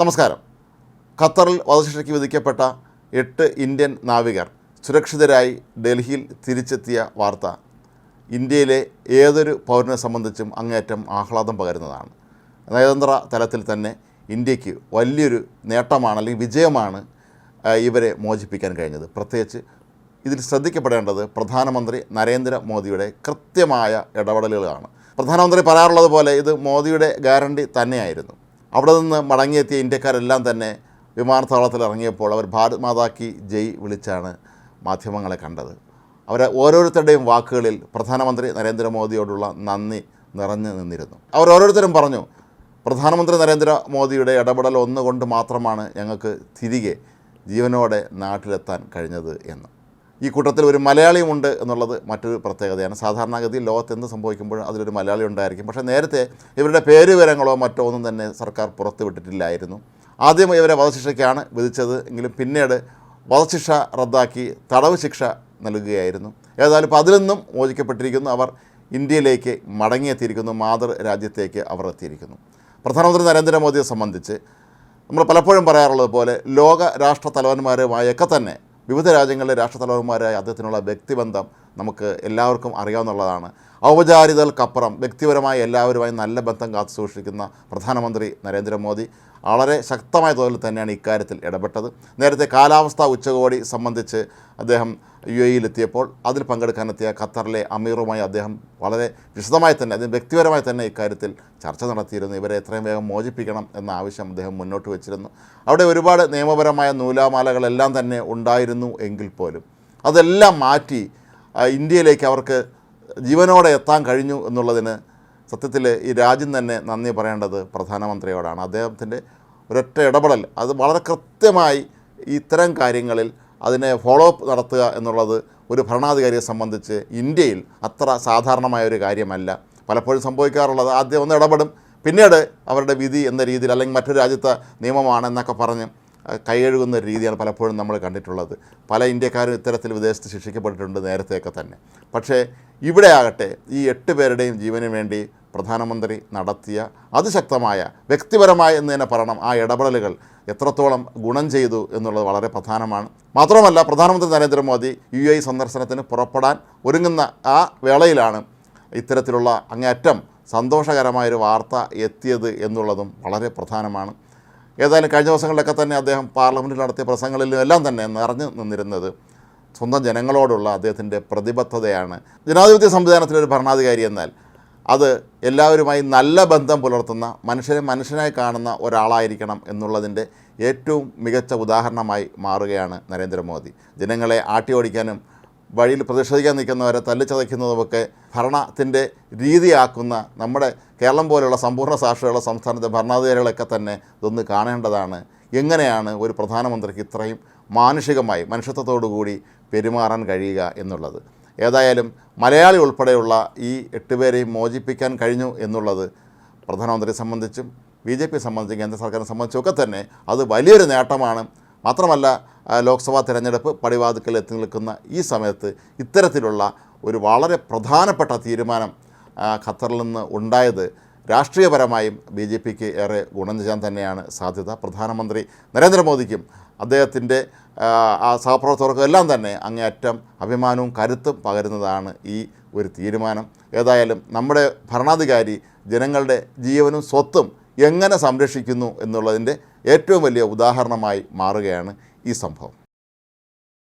നമസ്കാരം. ഖത്തറിൽ വധശിക്ഷയ്ക്ക് വിധിക്കപ്പെട്ട എട്ട് ഇന്ത്യൻ നാവികർ സുരക്ഷിതരായി ഡൽഹിയിൽ തിരിച്ചെത്തിയ വാർത്ത. ഇന്ത്യയിലെ ഏതൊരു പൗരനെ സംബന്ധിച്ചും അങ്ങേയറ്റം ആഹ്ലാദം പകരുന്നതാണ്. നയതന്ത്ര തലത്തിൽ തന്നെ ഇന്ത്യയ്ക്ക് വലിയൊരു നേട്ടമാണ് അല്ലെങ്കിൽ വിജയമാണ് ഇവരെ മോചിപ്പിക്കാൻ കഴിഞ്ഞത്. പ്രത്യേകിച്ച് ഇതിൽ ശ്രദ്ധിക്കപ്പെടേണ്ടത് പ്രധാനമന്ത്രി നരേന്ദ്രമോദിയുടെ കൃത്യമായ ഇടപെടലുകളാണ്. പ്രധാനമന്ത്രി പറയാറുള്ളത് പോലെ ഇത് മോദിയുടെ ഗ്യാരണ്ടി തന്നെയായിരുന്നു. അവിടെ നിന്ന് മടങ്ങിയെത്തിയ ഇന്ത്യക്കാരെല്ലാം തന്നെ വിമാനത്താവളത്തിൽ ഇറങ്ങിയപ്പോൾ അവർ ഭാരത് മാതാക്കി ജയ് വിളിച്ചാണ് മാധ്യമങ്ങളെ കണ്ടത്. അവരെ ഓരോരുത്തരുടെയും വാക്കുകളിൽ പ്രധാനമന്ത്രി നരേന്ദ്രമോദിയോടുള്ള നന്ദി നിറഞ്ഞു നിന്നിരുന്നു. അവർ ഓരോരുത്തരും പറഞ്ഞു പ്രധാനമന്ത്രി നരേന്ദ്രമോദിയുടെ ഇടപെടൽ ഒന്നുകൊണ്ട് മാത്രമാണ് ഞങ്ങൾക്ക് തിരികെ ജീവനോടെ നാട്ടിലെത്താൻ കഴിഞ്ഞത് എന്ന്. ഈ കൂട്ടത്തിൽ ഒരു മലയാളിയുമുണ്ട് എന്നുള്ളത് മറ്റൊരു പ്രത്യേകതയാണ്. സാധാരണഗതിയിൽ ലോകത്ത് എന്ത് സംഭവിക്കുമ്പോഴും അതിലൊരു മലയാളി ഉണ്ടായിരിക്കും. പക്ഷേ നേരത്തെ ഇവരുടെ പേര് വിവരങ്ങളോ മറ്റോ ഒന്നും തന്നെ സർക്കാർ പുറത്തുവിട്ടിട്ടില്ലായിരുന്നു ആദ്യം ഇവരെ വധശിക്ഷയ്ക്കാണ് വിധിച്ചത്. എങ്കിലും പിന്നീട് വധശിക്ഷ റദ്ദാക്കി തടവ് ശിക്ഷ നൽകുകയായിരുന്നു. ഏതായാലും ഇപ്പോൾ അതിൽ മോചിക്കപ്പെട്ടിരിക്കുന്നു. അവർ ഇന്ത്യയിലേക്ക് മടങ്ങിയെത്തിയിരിക്കുന്നു. മാതൃ രാജ്യത്തേക്ക് അവർ എത്തിയിരിക്കുന്നു. പ്രധാനമന്ത്രി നരേന്ദ്രമോദിയെ സംബന്ധിച്ച് നമ്മൾ പലപ്പോഴും പറയാറുള്ളത് പോലെ ലോക രാഷ്ട്ര തലവന്മാരുമായൊക്കെ തന്നെ വിവിധ രാജ്യങ്ങളിലെ രാഷ്ട്രത്തലവന്മാരായ അദ്ദേഹത്തിനുള്ള വ്യക്തിബന്ധം നമുക്ക് എല്ലാവർക്കും അറിയാവുന്നതാണ് ഔപചാരികതകൾക്കപ്പുറം വ്യക്തിപരമായി എല്ലാവരുമായി നല്ല ബന്ധം കാത്തു സൂക്ഷിക്കുന്ന പ്രധാനമന്ത്രി നരേന്ദ്രമോദി വളരെ ശക്തമായ തോതിൽ തന്നെയാണ് ഇക്കാര്യത്തിൽ ഇടപെട്ടത്. നേരത്തെ കാലാവസ്ഥാ ഉച്ചകോടി സംബന്ധിച്ച് അദ്ദേഹം യു എയിലെത്തിയപ്പോൾ അതിൽ പങ്കെടുക്കാനെത്തിയ ഖത്തറിലെ അമീറുമായി അദ്ദേഹം വളരെ വിശദമായി തന്നെ അതിന് വ്യക്തിപരമായി തന്നെ ഇക്കാര്യത്തിൽ ചർച്ച നടത്തിയിരുന്നു. ഇവരെ എത്രയും വേഗം മോചിപ്പിക്കണം എന്ന ആവശ്യം അദ്ദേഹം മുന്നോട്ട് വെച്ചിരുന്നു. അവിടെ ഒരുപാട് നിയമപരമായ നൂലാമാലകളെല്ലാം തന്നെ ഉണ്ടായിരുന്നു എങ്കിൽ പോലും. അതെല്ലാം മാറ്റി ഇന്ത്യയിലേക്ക് അവർക്ക് ജീവനോടെ എത്താൻ കഴിഞ്ഞു എന്നുള്ളതിന് സത്യത്തിൽ ഈ രാജ്യം തന്നെ നന്ദി പറയേണ്ടത് പ്രധാനമന്ത്രിയോടാണ്. അദ്ദേഹത്തിന്റെ ഒരൊറ്റ ഇടപെടൽ അത് വളരെ കൃത്യമായി ഇത്തരം കാര്യങ്ങളിൽ അതിനെ ഫോളോ അപ്പ് നടത്തുക എന്നുള്ളത് ഒരു ഭരണാധികാരിയെ സംബന്ധിച്ച് ഇന്ത്യയിൽ അത്ര സാധാരണമായ ഒരു കാര്യമല്ല. പലപ്പോഴും സംഭവിക്കാറുള്ളത് ആദ്യം ഒന്ന് ഇടപെടും പിന്നീട് അവരുടെ വിധി എന്ന രീതിയിൽ അല്ലെങ്കിൽ മറ്റൊരു രാജ്യത്തെ നിയമമാണ് എന്നൊക്കെ പറഞ്ഞ് കൈകഴുകുന്ന രീതിയാണ് പലപ്പോഴും നമ്മൾ കണ്ടിട്ടുള്ളത്. പല ഇന്ത്യക്കാരും ഇത്തരത്തിൽ വിദേശത്ത് ശിക്ഷിക്കപ്പെട്ടിട്ടുണ്ട് നേരത്തെയൊക്കെ തന്നെ. പക്ഷേ ഇവിടെ ആകട്ടെ ഈ എട്ട് പേരുടെയും ജീവന് വേണ്ടി പ്രധാനമന്ത്രി നടത്തിയ അതിശക്തമായ വ്യക്തിപരമായ എന്ന് തന്നെ പറയണം ആ ഇടപെടലുകൾ എത്രത്തോളം ഗുണം ചെയ്തു എന്നുള്ളത് വളരെ പ്രധാനമാണ്. മാത്രമല്ല പ്രധാനമന്ത്രി നരേന്ദ്രമോദി യു എ സന്ദർശനത്തിന് പുറപ്പെടാൻ ഒരുങ്ങുന്ന ആ വേളയിലാണ് ഇത്തരത്തിലുള്ള അങ്ങേയറ്റം സന്തോഷകരമായൊരു വാർത്ത എത്തിയത് എന്നുള്ളതും വളരെ പ്രധാനമാണ്. ഏതായാലും കഴിഞ്ഞ ദിവസങ്ങളിലൊക്കെ തന്നെ അദ്ദേഹം പാർലമെന്റിൽ നടത്തിയ പ്രസംഗങ്ങളിലും എല്ലാം തന്നെ നിറഞ്ഞു നിന്നിരുന്നത് സ്വന്തം ജനങ്ങളോടുള്ള അദ്ദേഹത്തിന്റെ പ്രതിബദ്ധതയാണ്. ജനാധിപത്യ സംവിധാനത്തിലൊരു ഭരണാധികാരി എന്നാൽ അത് എല്ലാവരുമായി നല്ല ബന്ധം പുലർത്തുന്ന മനുഷ്യരെ മനുഷ്യനായി കാണുന്ന ഒരാളായിരിക്കണം എന്നുള്ളതിന്റെ ഏറ്റവും മികച്ച ഉദാഹരണമായി മാറുകയാണ് നരേന്ദ്രമോദി. ജനങ്ങളെ ആട്ടി ഓടിക്കാനും വഴിയിൽ പ്രതിഷേധിക്കാൻ നിൽക്കുന്നവരെ തല്ലിച്ചതയ്ക്കുന്നതുമൊക്കെ ഭരണത്തിന്റെ രീതിയാക്കുന്ന നമ്മുടെ കേരളം പോലെയുള്ള സമ്പൂർണ സാക്ഷരയുള്ള സംസ്ഥാനത്തെ ഭരണാധികാരികളൊക്കെ തന്നെ ഇതൊന്ന് കാണേണ്ടതാണ്. എങ്ങനെയാണ് ഒരു പ്രധാനമന്ത്രിക്ക് ഇത്രയും മാനുഷികമായി മനുഷ്യത്വത്തോടുകൂടി പെരുമാറാൻ കഴിയുക എന്നുള്ളത്? ഏതായാലും മലയാളി ഉൾപ്പെടെയുള്ള ഈ എട്ടുപേരെയും മോചിപ്പിക്കാൻ കഴിഞ്ഞു എന്നുള്ളത് പ്രധാനമന്ത്രിയെ സംബന്ധിച്ചും ബി ജെ പി സംബന്ധിച്ചും കേന്ദ്ര സർക്കാരിനെ സംബന്ധിച്ചൊക്കെ തന്നെ അത് വലിയൊരു നേട്ടമാണ് മാത്രമല്ല ലോക്സഭാ തിരഞ്ഞെടുപ്പ് പടിവാതിക്കൽ എത്തി നിൽക്കുന്ന ഈ സമയത്ത് ഇത്തരത്തിലുള്ള ഒരു വളരെ പ്രധാനപ്പെട്ട തീരുമാനം ഖത്തറിൽ നിന്ന് ഉണ്ടായത് രാഷ്ട്രീയപരമായും ബി ജെ പിക്ക് ഏറെ ഗുണം ചെയ്യാൻ തന്നെയാണ് സാധ്യത. പ്രധാനമന്ത്രി നരേന്ദ്രമോദിക്കും അദ്ദേഹത്തിന്റെ ആ സഹപ്രവർത്തകർക്കും എല്ലാം തന്നെ അങ്ങേയറ്റം അഭിമാനവും കരുത്തും പകരുന്നതാണ് ഈ ഒരു തീരുമാനം. ഏതായാലും നമ്മുടെ ഭരണാധികാരി ജനങ്ങളുടെ ജീവനും സ്വത്തും എങ്ങനെ സംരക്ഷിക്കുന്നു എന്നുള്ളതിന്റെ ഏറ്റവും വലിയ ഉദാഹരണമായി മാറുകയാണ് ഈ സംഭവം.